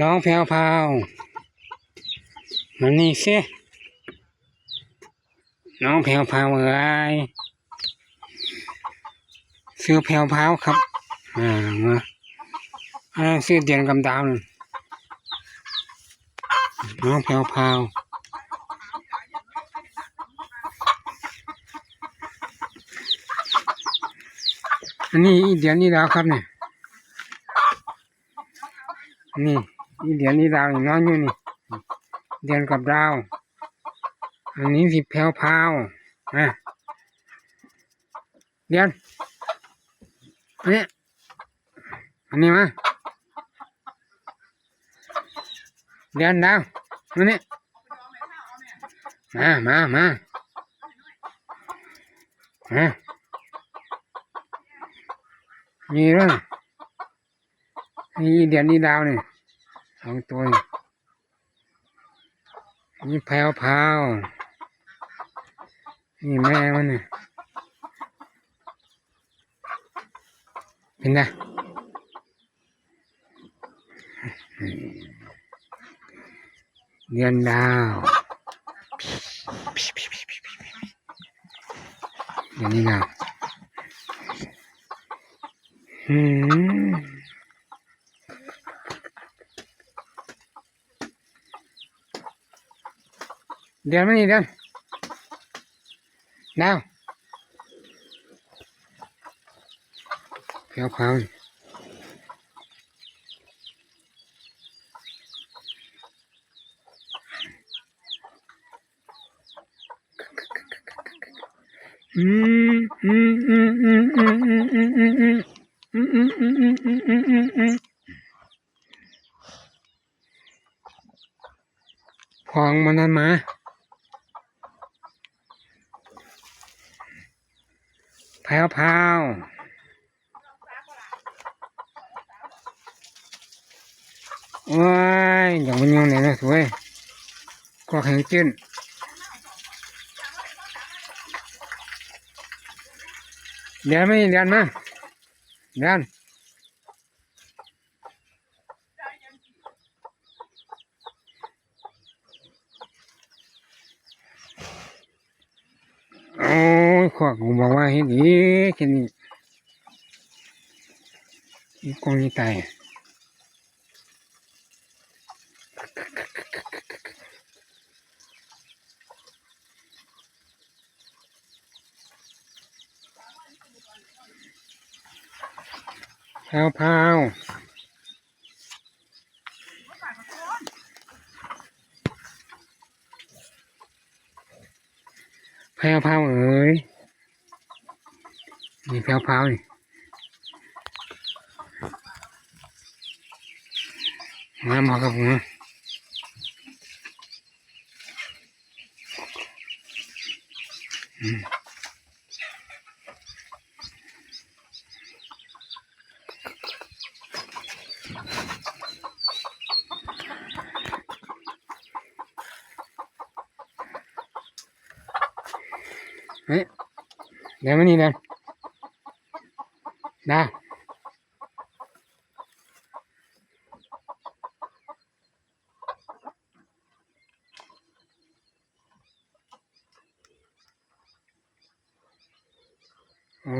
น้องแพวพาวมานี่สิน้องแพวพาวเอ้ยซื้อแพวพาวครับ อ่ามาอ่าซื้อเดียนกำดาวน้องแพวพาวอันนี้เดียนนี่ดาวครับเนี่ยนี่ อีเดียนนี่ดาวนี่น้อนอยู่นี่เดือนกับดาว อันนี้สิแพรวพาวอะเดือนอันนี้อันนี้มาเดือนดาวอันนี้มามามาอะนี่เรื่องนี่เดือนนี่ดาวนี่ สองตัวนี่นี่แพรวพาวนี่แม่มันเนี่ยเป็นไงเดือนดาวเดือนนี้ดาวอืม เดือนไม่นี่เดือนดาวแพรวพราวนี่อืมอืมอืมอืมอืมอืมอืมอืมอืมอืมอืมอืมอืมอืมอืมอืมอืมพองมันนั่นมา พรวพาวว้ายอย่างมันยังไหนนะสวยก็แข็งจื้นเดี๋ยวไม่เดี๋ยวมาเดี๋ยว ขวากบอกว่าเห็นดีแค่นี้อีกองนี้ตายพาวพาวแพรวพาวเอ้ย นี่แพรวพราวนี่มามาครับผมอืมเฮ้ยเดี๋ยวมานี่เดี๋ ยวดาวโอ้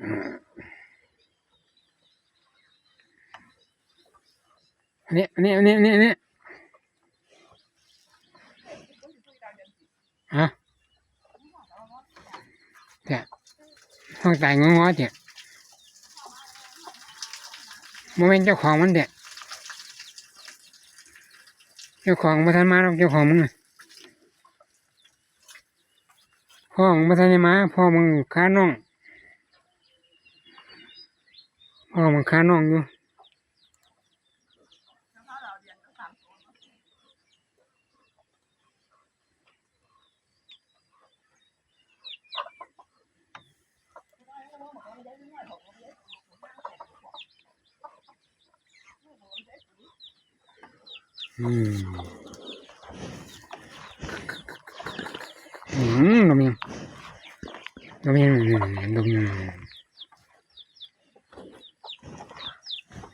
อืมอันนี้อันนี้อันนี้อันนี้อันนี้ฮะเจ้ะ ห้องตายงองอเจ้ะโมเมนเจ้าของมันเด็ดเจ้าของมาทันมาหรอกเจ้าของมึงพ่อมึงมาทันมาพ่อมึงค้าน้องพ่อมึงค้าน้องอยู่ อืมอืมดมยังดมยังดมยัง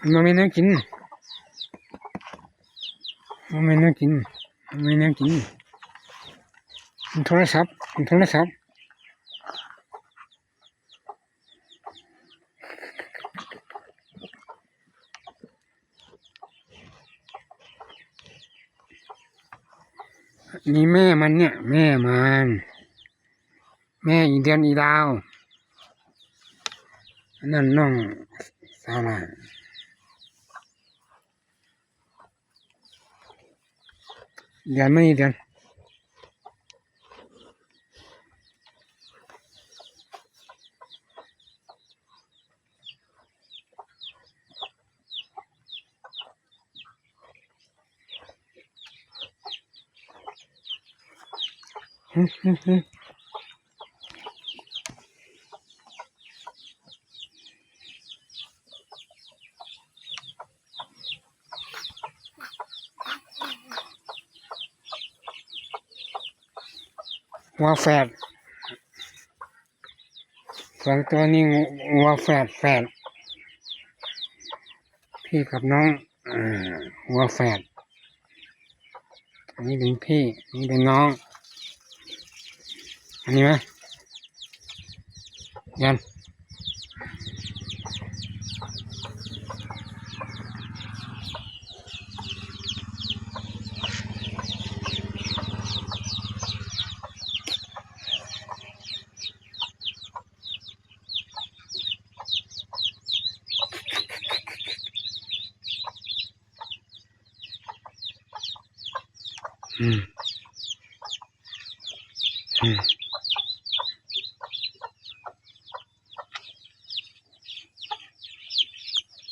มันไม่น่ากินมันไม่น่ากินมันไม่น่ากินโทรศัพท์โทรศัพท์ นี่แม่มันเนี่ย แม่มัน แม่อีเดือนอีดาวนนั่นน้องสาวหลานเดือนไม่เดือน วัวแฝดสองตัวนี้วัวแฝดแฝดพี่กับน้องอวัวแฝดอันนี้เป็นพี่อันนี้เป็นน้อง อันนี้ไหมยันอืมอืม